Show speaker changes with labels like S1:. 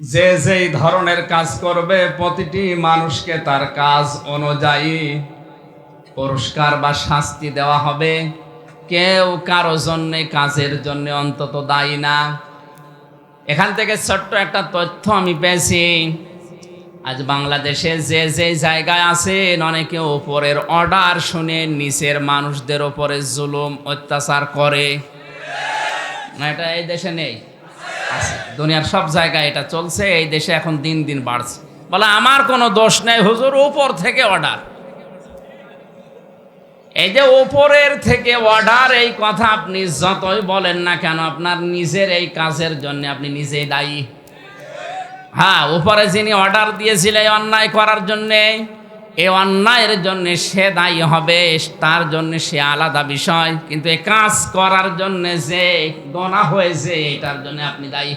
S1: যে যেই ধরনের কাজ করবে, প্রতিটি মানুষকে তার কাজ অনুযায়ী পুরস্কার বা শাস্তি দেওয়া হবে। কেউ কারও জন্য কাজের জন্য অন্তত দায়ী না। এখান থেকে ছোট্ট একটা তথ্য আমি পেয়েছি। আজ বাংলাদেশে যে যে জায়গায় আছেন, অনেকে ওপরের অর্ডার শুনে নিচের মানুষদের ওপরে জুলুম, অত্যাচার করে। এটা এই দেশে নেই। দুনিয়ার সব জায়গায় এটা চলছে, এই দেশে এখন দিন দিন বাড়ছে। বলে, আমার কোনো দোষ নেই হুজুর, উপর থেকে অর্ডার এই যে ওপরের থেকে অর্ডার এই কথা আপনি যতই বলেন না কেন, আপনার নিজের এই কাজের জন্য আপনি নিজেই দায়ী। হ্যাঁ উপরে যিনি অর্ডার দিয়েছিলেন এই অন্যায় করার জন্যে এই অন্যায়ের জন্য সে দায়ী হবে, তার জন্য সে আলাদা বিষয়। কিন্তু এই কাজ করার জন্য যে গোনা হয়েছে, এটার জন্য আপনি দায়ী।